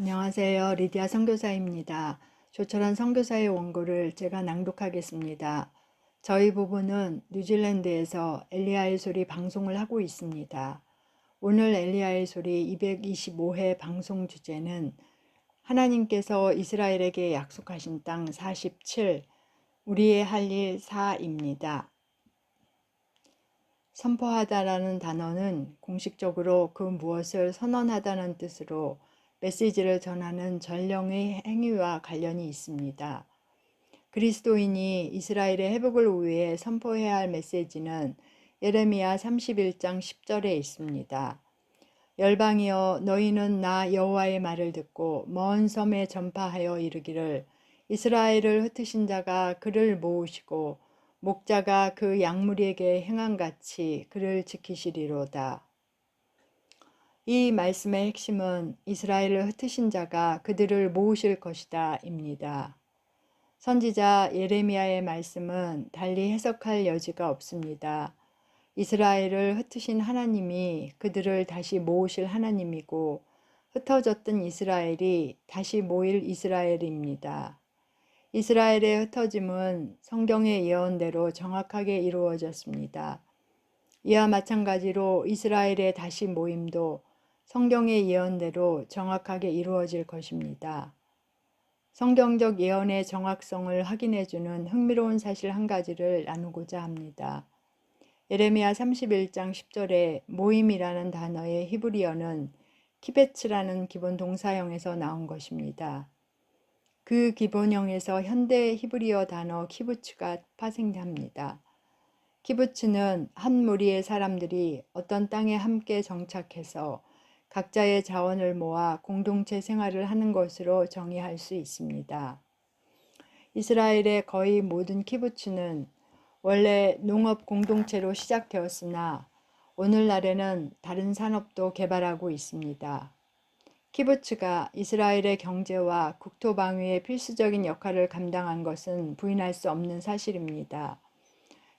안녕하세요. 리디아 선교사입니다. 조철한 선교사의 원고를 제가 낭독하겠습니다. 저희 부부는 뉴질랜드에서 엘리야의 소리 방송을 하고 있습니다. 오늘 엘리야의 소리 225회 방송 주제는 하나님께서 이스라엘에게 약속하신 땅 47, 우리의 할 일 4입니다. 선포하다라는 단어는 공식적으로 그 무엇을 선언하다는 뜻으로 메시지를 전하는 전령의 행위와 관련이 있습니다. 그리스도인이 이스라엘의 회복을 위해 선포해야 할 메시지는 예레미야 31장 10절에 있습니다. 열방이여 너희는 나 여호와의 말을 듣고 먼 섬에 전파하여 이르기를 이스라엘을 흩으신 자가 그를 모으시고 목자가 그 양무리에게 행한 같이 그를 지키시리로다. 이 말씀의 핵심은 이스라엘을 흩으신 자가 그들을 모으실 것이다 입니다. 선지자 예레미야의 말씀은 달리 해석할 여지가 없습니다. 이스라엘을 흩으신 하나님이 그들을 다시 모으실 하나님이고 흩어졌던 이스라엘이 다시 모일 이스라엘입니다. 이스라엘의 흩어짐은 성경의 예언대로 정확하게 이루어졌습니다. 이와 마찬가지로 이스라엘의 다시 모임도 성경의 예언대로 정확하게 이루어질 것입니다. 성경적 예언의 정확성을 확인해주는 흥미로운 사실 한 가지를 나누고자 합니다. 예레미야 31장 10절에 모임이라는 단어의 히브리어는 키베츠라는 기본 동사형에서 나온 것입니다. 그 기본형에서 현대 히브리어 단어 키부츠가 파생합니다. 키부츠는 한 무리의 사람들이 어떤 땅에 함께 정착해서 각자의 자원을 모아 공동체 생활을 하는 것으로 정의할 수 있습니다. 이스라엘의 거의 모든 키부츠는 원래 농업 공동체로 시작되었으나 오늘날에는 다른 산업도 개발하고 있습니다. 키부츠가 이스라엘의 경제와 국토 방위에 필수적인 역할을 감당한 것은 부인할 수 없는 사실입니다.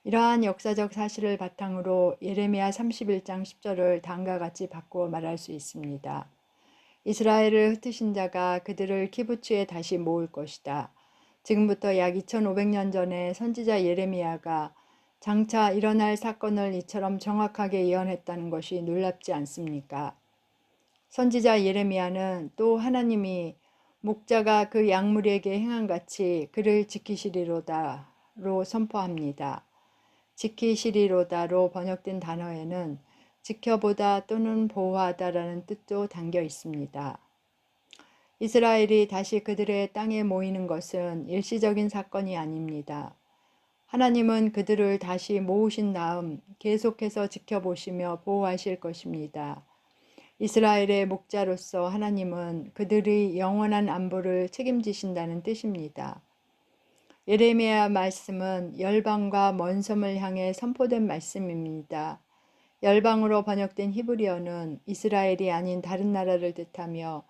이러한 역사적 사실을 바탕으로 예레미야 31장 10절을 다음과 같이 바꾸어 말할 수 있습니다. 이스라엘을 흩으신 자가 그들을 키부츠에 다시 모을 것이다. 지금부터 약 2500년 전에 선지자 예레미야가 장차 일어날 사건을 이처럼 정확하게 예언했다는 것이 놀랍지 않습니까? 선지자 예레미야는 또 하나님이 목자가 그 양무리에게 행한 같이 그를 지키시리로다로 선포합니다. 지키시리로다로 번역된 단어에는 지켜보다 또는 보호하다라는 뜻도 담겨 있습니다. 이스라엘이 다시 그들의 땅에 모이는 것은 일시적인 사건이 아닙니다. 하나님은 그들을 다시 모으신 다음 계속해서 지켜보시며 보호하실 것입니다. 이스라엘의 목자로서 하나님은 그들의 영원한 안보를 책임지신다는 뜻입니다. 예레미야 말씀은 열방과 먼 섬을 향해 선포된 말씀입니다. 열방으로 번역된 히브리어는 이스라엘이 아닌 다른 나라를 뜻하며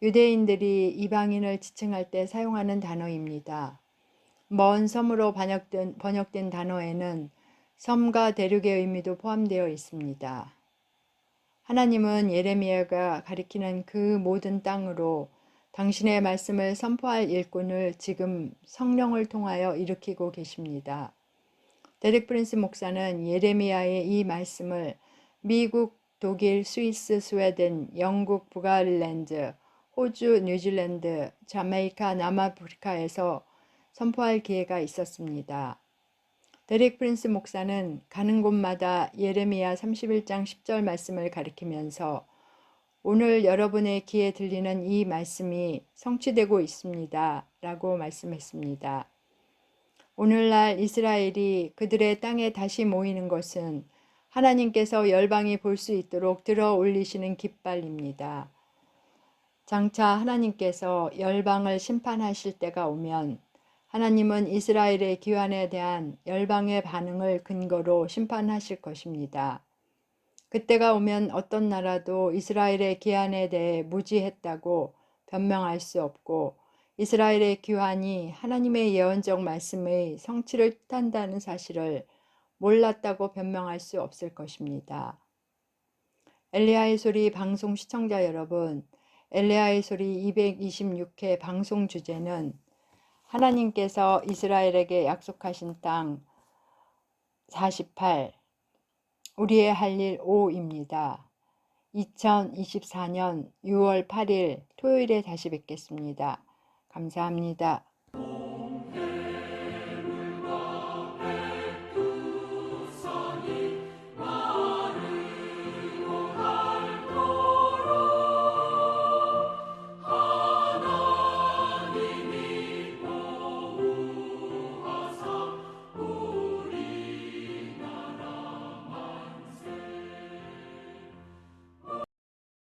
유대인들이 이방인을 지칭할 때 사용하는 단어입니다. 먼 섬으로 번역된, 번역된 단어에는 섬과 대륙의 의미도 포함되어 있습니다. 하나님은 예레미야가 가리키는 그 모든 땅으로 당신의 말씀을 선포할 일꾼을 지금 성령을 통하여 일으키고 계십니다. 데릭 프린스 목사는 예레미야의 이 말씀을 미국, 독일, 스위스, 스웨덴, 영국, 북아일랜드, 호주, 뉴질랜드, 자메이카, 남아프리카에서 선포할 기회가 있었습니다. 데릭 프린스 목사는 가는 곳마다 예레미야 31장 10절 말씀을 가리키면서 오늘 여러분의 귀에 들리는 이 말씀이 성취되고 있습니다. 라고 말씀했습니다. 오늘날 이스라엘이 그들의 땅에 다시 모이는 것은 하나님께서 열방이 볼 수 있도록 들어 올리시는 깃발입니다. 장차 하나님께서 열방을 심판하실 때가 오면 하나님은 이스라엘의 기환에 대한 열방의 반응을 근거로 심판하실 것입니다. 그때가 오면 어떤 나라도 이스라엘의 기한에 대해 무지했다고 변명할 수 없고 이스라엘의 기환이 하나님의 예언적 말씀의 성취를 뜻한다는 사실을 몰랐다고 변명할 수 없을 것입니다. 엘리야의 소리 방송 시청자 여러분, 엘레아의 소리 226회 방송 주제는 하나님께서 이스라엘에게 약속하신 땅 48, 우리의 할 일 5입니다. 2024년 6월 8일 토요일에 다시 뵙겠습니다. 감사합니다.